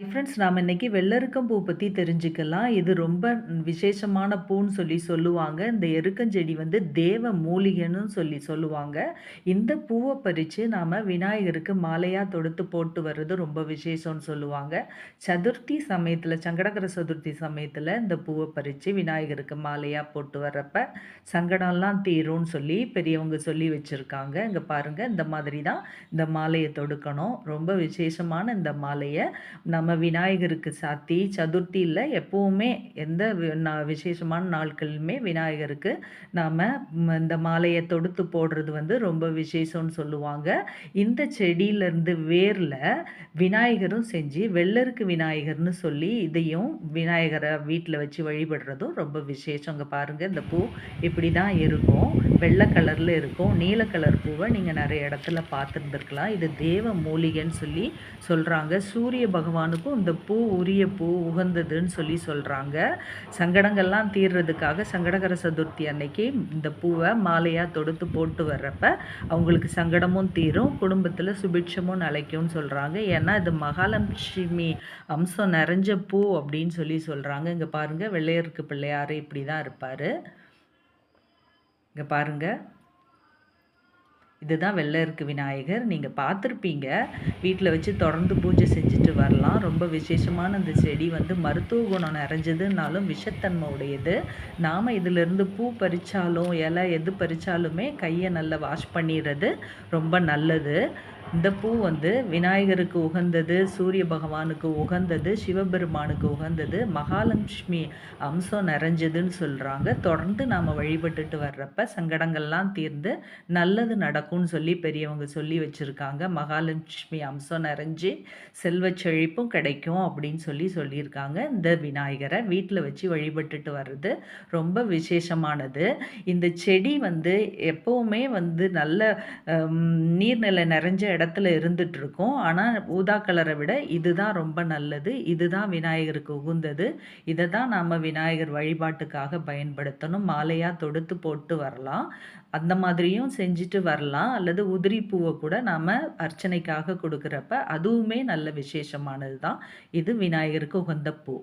Friends நாம் இன்னைக்கு வெள்ளெருக்கம் பூ பற்றி தெரிஞ்சுக்கலாம். இது ரொம்ப விசேஷமான பூன்னு சொல்லி சொல்லுவாங்க. இந்த எருக்கஞ்செடி வந்து தேவ மூலிகைன்னு சொல்லி சொல்லுவாங்க. இந்த பூவை பறித்து நாம் விநாயகருக்கு மாலையாக தொடுத்து போட்டு வர்றது ரொம்ப விசேஷம்னு சொல்லுவாங்க. சதுர்த்தி சமயத்தில் சங்கடகர சதுர்த்தி சமயத்தில் இந்த பூவை பறித்து விநாயகருக்கு மாலையாக போட்டு வர்றப்ப சங்கடம்லாம் தீரும்னு சொல்லி பெரியவங்க சொல்லி வச்சுருக்காங்க. இங்கே பாருங்கள் இந்த மாதிரி தான் இந்த மாலையை தொடுக்கணும். ரொம்ப விசேஷமான இந்த மாலையை நம்ம நம்ம விநாயகருக்கு சாத்தி சதுர்த்தியில் எப்போவுமே எந்த விசேஷமான நாட்களுமே விநாயகருக்கு நாம் இந்த மாலையை தொடுத்து போடுறது வந்து ரொம்ப விசேஷம்னு சொல்லுவாங்க. இந்த செடியிலேருந்து வேரில் விநாயகரும் செஞ்சு வெள்ளருக்கு விநாயகர்னு சொல்லி இதையும் விநாயகரை வீட்டில் வச்சு வழிபடுறதும் ரொம்ப விசேஷம். பாருங்கள் இந்த பூ இப்படி தான் இருக்கும். வெள்ளை கலரில் இருக்கும். நீல கலர் பூவை நீங்கள் நிறைய இடத்துல பார்த்துருந்துருக்கலாம். இது தேவ மூலிகைன்னு சொல்லி சொல்கிறாங்க சூரிய பகவான் பகவானுக்கும் இந்த பூ உரிய பூ உகந்ததுன்னு சொல்லி சொல்கிறாங்க சங்கடங்கள்லாம் தீர்றதுக்காக சங்கடகர சதுர்த்தி அன்னைக்கு இந்த பூவை மாலையாக தொடுத்து போட்டு வர்றப்ப அவங்களுக்கு சங்கடமும் தீரும் குடும்பத்தில் சுபிட்சமும் நிலைக்கும்னு சொல்கிறாங்க ஏன்னா இது மகாலட்சுமி அம்சம் நிறைஞ்ச பூ அப்படின்னு சொல்லி சொல்கிறாங்க இங்கே பாருங்கள் வெள்ளையருக்கு பிள்ளையார் இப்படி தான் இருப்பார். இங்கே பாருங்கள் இதுதான் வெள்ளருக்கு விநாயகர். நீங்கள் பார்த்துருப்பீங்க. வீட்டில் வச்சு தொடர்ந்து பூஜை செஞ்சுட்டு வரலாம். ரொம்ப விசேஷமான இந்த செடி வந்து மருத்துவ குணம் நிறைஞ்சதுனாலும் விஷத்தன்மை உடையது. நாம் இதிலிருந்து பூ பறித்தாலும் இலை எது பறித்தாலுமே கையை நல்லா வாஷ் பண்ணிடுறது ரொம்ப நல்லது. இந்த பூ வந்து விநாயகருக்கு உகந்தது சூரிய பகவானுக்கு உகந்தது சிவபெருமானுக்கு உகந்தது மகாலட்சுமி அம்சம் நிறைஞ்சதுன்னு சொல்கிறாங்க தொடர்ந்து நாம் வழிபட்டுட்டு வர்றப்ப சங்கடங்கள்லாம் தீர்ந்து நல்லது நடக்கும்னு சொல்லி பெரியவங்க சொல்லி வச்சுருக்காங்க. மகாலட்சுமி அம்சம் நிறைஞ்சு செல்வ செழிப்பும் கிடைக்கும் அப்படின்னு சொல்லி சொல்லியிருக்காங்க. இந்த விநாயகரை வீட்டில் வச்சு வழிபட்டுட்டு வர்றது ரொம்ப விசேஷமானது. இந்த செடி வந்து எப்போவுமே வந்து நல்ல நீர்நிலை நிறைஞ்ச இடத்துல இருந்துகிட்ருக்கோம் ஆனால் ஊதா கலரை விட இதுதான் ரொம்ப நல்லது. இதுதான் விநாயகருக்கு உகுந்தது. இதை தான் நாம் விநாயகர் வழிபாட்டுக்காக பயன்படுத்தணும். மாலையாக தொடுத்து போட்டு வரலாம். அந்த மாதிரியும் செஞ்சுட்டு வரலாம். அல்லது உதிரி பூவை கூட நாம் அர்ச்சனைக்காக கொடுக்குறப்ப அதுவுமே நல்ல விசேஷமானது தான் இது விநாயகருக்கு உகந்த பூ.